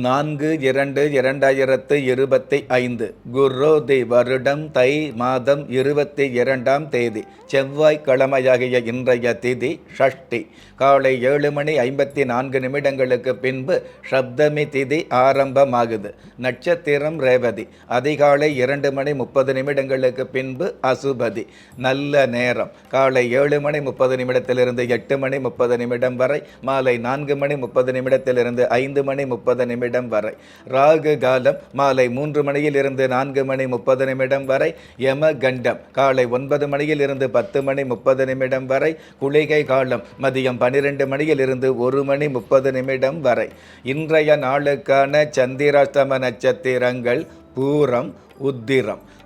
நான்கு இரண்டு இரண்டாயிரத்து இருபத்தி ஐந்து. குரோதி வருடம் தை மாதம் இருபத்தி இரண்டாம் தேதி. செவ்வாய்க்கிழமையாகிய இன்றைய திதி ஷஷ்டி. காலை ஏழு மணி ஐம்பத்தி நான்கு நிமிடங்களுக்கு பின்பு சப்தமி திதி ஆரம்பமாகுது. நட்சத்திரம் ரேவதி. அதிகாலை இரண்டு மணி முப்பது நிமிடங்களுக்கு பின்பு அசுபதி. நல்ல நேரம். காலை ஏழு மணி முப்பது நிமிடத்திலிருந்து எட்டு மணி முப்பது நிமிடம் வரை. மாலை நான்கு மணி முப்பது நிமிடத்திலிருந்து ஐந்து மணி முப்பது நிமிடம் வரை. ராகு காலம் மாலை மூன்று மணியில் இருந்து நான்கு மணி முப்பது நிமிடம் வரை. யம கண்டம் காலை ஒன்பது மணியில் இருந்து பத்து மணி முப்பது நிமிடம் வரை. குளிகை காலம் மதியம் பன்னிரெண்டு மணியில் இருந்து ஒரு மணி முப்பது நிமிடம் வரை. இன்றைய நாளுக்கான சந்திராஷ்டம நட்சத்திரங்கள் பூரம் உத்திரம்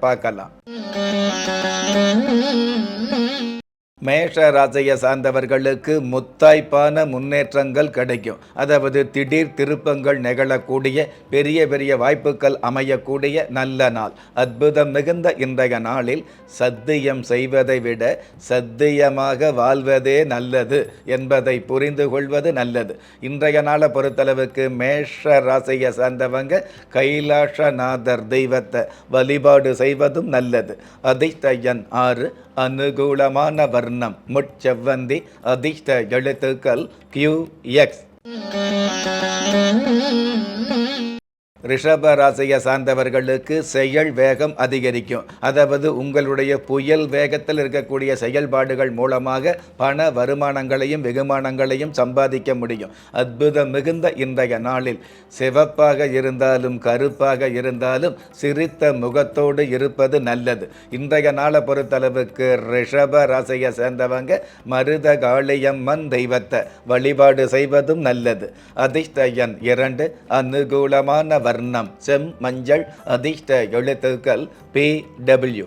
பார்க்கலாம். மேஷ ராசியை சார்ந்தவர்களுக்கு முத்தாய்ப்பான முன்னேற்றங்கள் கிடைக்கும். அதாவது திடீர் திருப்பங்கள் நிகழக்கூடிய பெரிய பெரிய வாய்ப்புகள் அமையக்கூடிய நல்ல நாள். அற்புதம் மிகுந்த இன்றைய நாளில் சத்தியம் செய்வதை விட சத்தியமாக வாழ்வதே நல்லது என்பதை புரிந்து கொள்வது நல்லது. இன்றைய நாளை பொறுத்தளவுக்கு மேஷ ராசியை சார்ந்தவங்க கைலாசநாதர் தெய்வத்தை வழிபாடு செய்வதும் நல்லது. அதிர்ஷ்டயன் ஆறு அனுகூலமான வர்ணம் முட்செவ்வந்தி அதிர்ஷ்ட எழுத்துக்கள் கியூ எக்ஸ் ரிஷப ராசியை சார்ந்தவர்களுக்கு செயல் வேகம் அதிகரிக்கும். அதாவது உங்களுடைய புயல் வேகத்தில் இருக்கக்கூடிய செயல்பாடுகள் மூலமாக பண வருமானங்களையும் வெகுமானங்களையும் சம்பாதிக்க முடியும். அற்புதம் மிகுந்த இன்றைய நாளில். சிவப்பாக இருந்தாலும் கருப்பாக இருந்தாலும் சிரித்த முகத்தோடு இருப்பது நல்லது. இன்றைய நாளை பொறுத்தளவுக்கு ரிஷப ராசியை சேர்ந்தவங்க மருத காளியம்மன் தெய்வத்தை வழிபாடு செய்வதும் நல்லது. அதிர்ஷ்டயன் இரண்டு அனுகூலமான வர்ணம். செம் மஞ்சள் அதிர்ஷ்ட எழுத்துக்கள் பி டபிள்யூ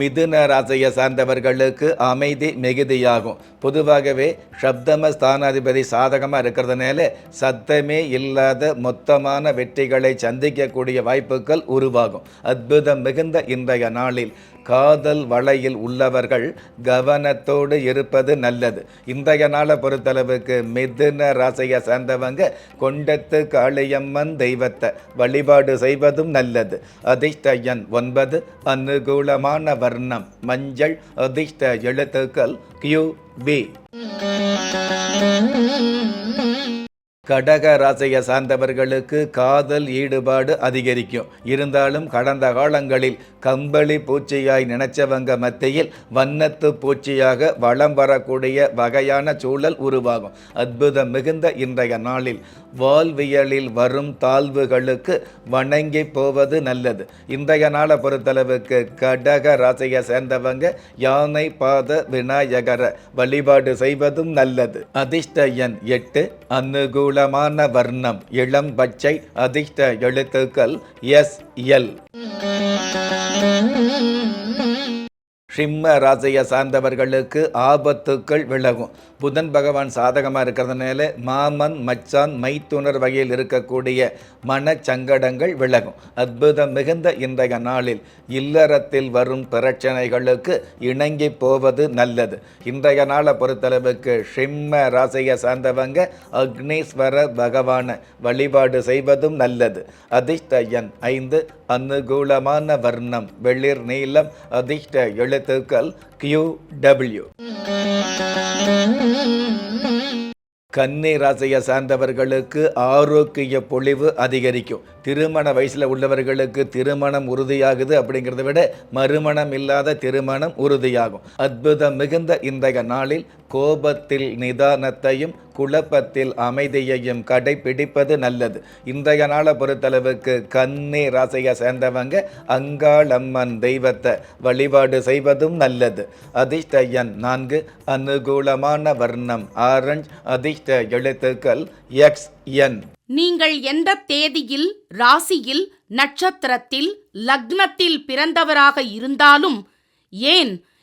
மிதுன ராசியை சார்ந்தவர்களுக்கு அமைதி மிகுதியாகும். பொதுவாகவே சப்தம ஸ்தானாதிபதி சாதகமாக இருக்கிறதுனால சத்தமே இல்லாத மொத்தமான வெற்றிகளை சந்திக்கக்கூடிய வாய்ப்புகள் உருவாகும். அற்புதம் மிகுந்த இன்றைய நாளில் காதல் வலையில் உள்ளவர்கள் கவனத்தோடு இருப்பது நல்லது. இன்றைய நாளை பொறுத்தளவுக்கு மிதுன ராசியை சார்ந்தவங்க கொண்டத்து காளியம்மன் தெய்வத்தை வழிபாடு செய்வதும் நல்லது. அதிர்ஷ்டயன் ஒன்பது அனுகூலமான வர்ணம். மஞ்சள் அதிர்ஷ்ட எழுத்துக்கள் கியூ பி கடக ராசியை சார்ந்தவர்களுக்கு காதல் ஈடுபாடு அதிகரிக்கும். இருந்தாலும் கடந்த காலங்களில் கம்பளி பூச்சியாய் நினைச்சவங்க மத்தியில் வண்ணத்து பூச்சியாக வளம் வரக்கூடிய வகையான சூழல் உருவாகும். அற்புதம் மிகுந்த இன்றைய நாளில் வாழ்வியலில் வரும் தாழ்வுகளுக்கு வணங்கி போவது நல்லது. இன்றைய நாளை பொறுத்தளவுக்கு கடக ராசியை சேர்ந்தவங்க யானை பாத விநாயகரை வழிபாடு செய்வதும் நல்லது. அதிர்ஷ்ட எண் எட்டு அனுகூலமான வர்ணம் இளம் பச்சை அதிர்ஷ்ட எழுத்துக்கள் எஸ் எல் சிம்ம ராசியை சார்ந்தவர்களுக்கு ஆபத்துக்கள் விலகும். புதன் பகவான் சாதகமாக இருக்கிறதுனால மாமன் மச்சான் மைத்துனர் வகையில் இருக்கக்கூடிய மனச்சங்கடங்கள் விலகும். அற்புதம் மிகுந்த இன்றைய நாளில் இல்லறத்தில் வரும் பிரச்சனைகளுக்கு இணங்கி போவது நல்லது. இன்றைய நாளை பொறுத்தளவுக்கு சிம்ம ராசியை சார்ந்தவங்க அக்னீஸ்வர பகவானை வழிபாடு செய்வதும் நல்லது. அதிர்ஷ்ட எண் ஐந்து அனுகூலமான வர்ணம் வெளிர் நீளம் அதிர்ஷ்ட எழுத்துக்கள் கியூ டபிள்யூ கன்னி ராசியை சார்ந்தவர்களுக்கு ஆரோக்கிய பொழிவு அதிகரிக்கும். திருமண வயசில் உள்ளவர்களுக்கு திருமணம் உறுதியாகுது அப்படிங்கிறத விட மறுமணம் இல்லாத திருமணம் உறுதியாகும். அற்புதம் மிகுந்த இன்றைய நாளில் கோபத்தில் நிதானத்தையும் குழப்பத்தில் அமைதியையும் கடைபிடிப்பது நல்லது. இன்றைய நாளை பொறுத்தளவுக்கு கன்னி ராசியை சேர்ந்தவங்க அங்காளம்மன் தெய்வத்தை வழிபாடு செய்வதும் நல்லது. அதிர்ஷ்ட எண் நான்கு அனுகூலமான வர்ணம் ஆரஞ்ச் அதிர்ஷ்ட எழுத்துக்கள் எக்ஸ் என் நீங்கள் எந்த தேதியில் ராசியில் நட்சத்திரத்தில் லக்னத்தில் பிறந்தவராக இருந்தாலும் ஏன்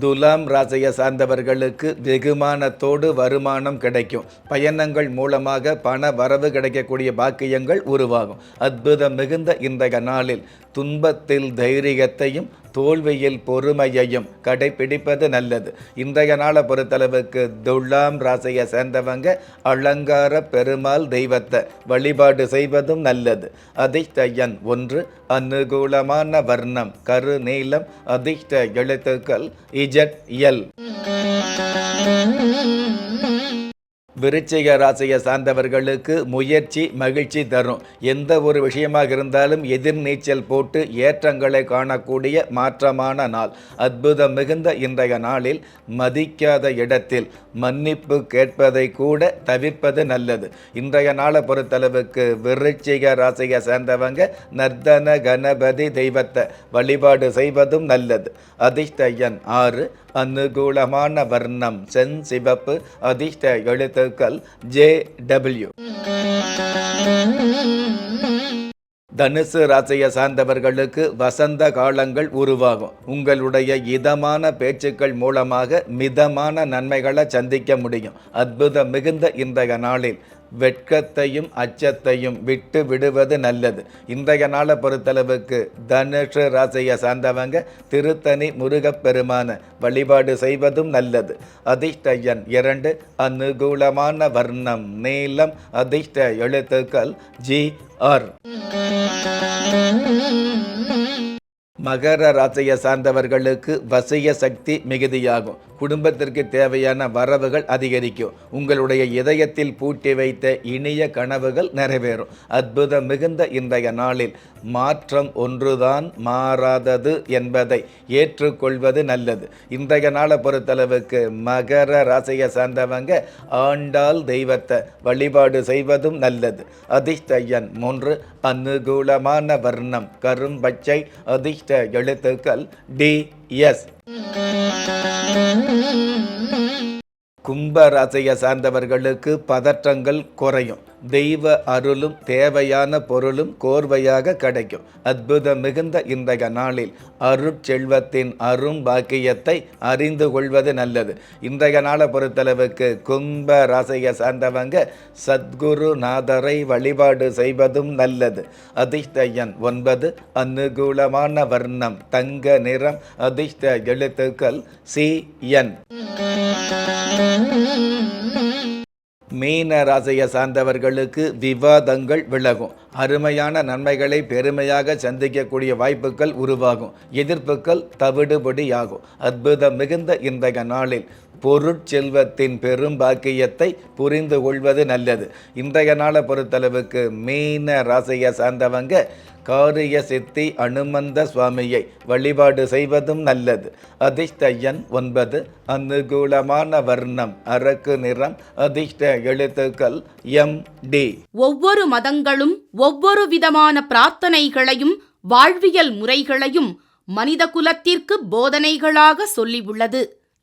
துலாம் ராசியை சார்ந்தவர்களுக்கு வெகுமானத்தோடு வருமானம் கிடைக்கும். பயணங்கள் மூலமாக பண வரவு கிடைக்கக்கூடிய பாக்கியங்கள் உருவாகும். அற்புதம் மிகுந்த இன்றைய நாளில் துன்பத்தில் தைரியத்தையும் தோல்வியில் பொறுமையையும் கடைபிடிப்பது நல்லது. இன்றைய நாளை பொறுத்தளவுக்கு துலாம் ராசியை சேர்ந்தவங்க அலங்கார பெருமாள் தெய்வத்தை வழிபாடு செய்வதும் நல்லது. அதிர்ஷ்ட எண் ஒன்று அனுகூலமான வர்ணம் கருநீலம் அதிர்ஷ்ட எழுத்துக்கள் இஜட் எல் விருச்சிக ராசியை சார்ந்தவர்களுக்கு முயற்சி மகிழ்ச்சி தரும். எந்த ஒரு விஷயமாக இருந்தாலும் எதிர்நீச்சல் போட்டு ஏற்றங்களை காணக்கூடிய மாற்றமான நாள். அற்புதம் மிகுந்த இன்றைய நாளில் மதிக்காத இடத்தில் மன்னிப்பு கேட்பதை கூட தவிர்ப்பது நல்லது. இன்றைய நாளை பொறுத்தளவுக்கு விருச்சிக ராசியை சேர்ந்தவங்க நர்தன கணபதி தெய்வத்தை வழிபாடு செய்வதும் நல்லது. அதிர்ஷ்ட எண் ஆறு அனுகூலமான வர்ணம் சென் சிவப்பு அதிர்ஷ்ட எழுத்துக்கள் ஜே டபிள்யூ தனுசு ராசியை சார்ந்தவர்களுக்கு வசந்த காலங்கள் உருவாகும். உங்களுடைய இதமான பேச்சுக்கள் மூலமாக மிதமான நன்மைகளை சந்திக்க முடியும். அற்புதம் மிகுந்த இன்றைய நாளில். வெட்கத்தையும் அச்சத்தையும் விட்டு விடுவது நல்லது. இன்றைய நாளை பொறுத்தளவுக்கு தனுஷ ராசியை சார்ந்தவங்க திருத்தணி முருகப்பெருமான வழிபாடு செய்வதும் நல்லது. அதிர்ஷ்ட எண் இரண்டு அனுகூலமான வர்ணம் நீளம் அதிர்ஷ்ட எழுத்துக்கள் ஜி ஆர். மகர ராசியை சார்ந்தவர்களுக்கு வசிய சக்தி மிகுதியாகும். குடும்பத்திற்கு தேவையான வரவுகள் அதிகரிக்கும். உங்களுடைய இதயத்தில் பூட்டி வைத்த இனிய கனவுகள் நிறைவேறும். அற்புதம் மிகுந்த இன்றைய நாளில் மாற்றம் ஒன்றுதான் மாறாதது என்பதை ஏற்றுக்கொள்வது நல்லது. இன்றைய நாளை பொறுத்தளவுக்கு மகர ராசியை சார்ந்தவங்க ஆண்டாள் தெய்வத்தை வழிபாடு செய்வதும் நல்லது. அதிர்ஷ்ட மூன்று அனுகூலமான வர்ணம் கரும்பச்சை அதிர்ஷ்ட எழுத்துக்கள் டி எஸ். கும்ப ராசியை சார்ந்தவர்களுக்கு பதற்றங்கள் குறையும். தெய்வ அருளும் தேவையான பொருளும் கோர்வையாக கிடைக்கும். அற்புதம் மிகுந்த இன்றைய நாளில் அருட்செல்வத்தின் அரும் பாக்கியத்தை அறிந்து கொள்வது நல்லது. இன்றைய நாளை பொறுத்தளவுக்கு கும்ப ராசியை சார்ந்தவங்க சத்குருநாதரை வழிபாடு செய்வதும் நல்லது. அதிர்ஷ்ட எண் ஒன்பது அனுகூலமான வர்ணம் தங்க நிறம் அதிர்ஷ்ட எழுத்துக்கள் சி என். மீன ராசியை சார்ந்தவர்களுக்கு விவாதங்கள் விலகும். அருமையான நன்மைகளை பெருமையாக சந்திக்கக்கூடிய வாய்ப்புகள் உருவாகும். எதிர்ப்புகள் தவிடுபடியாகும். அற்புதம் மிகுந்த இன்றைய நாளில் பொருட்செல்வத்தின் பெரும் பாக்கியத்தை புரிந்து கொள்வது நல்லது. இன்றைய நாளை பொறுத்தளவுக்கு மீன ராசியை சார்ந்தவங்க காரிய சித்தி அனுமந்த சுவாமியை வழிபாடு செய்வதும் நல்லது. அதிர்ஷ்டயன் ஒன்பது. அனுகூலமான வர்ணம் அரக்கு நிறம் அதிர்ஷ்ட எழுத்துக்கள் எம் டி. ஒவ்வொரு மதங்களும் ஒவ்வொரு விதமான பிரார்த்தனைகளையும் வாழ்வியல் முறைகளையும் மனித குலத்திற்கு போதனைகளாக சொல்லியுள்ளது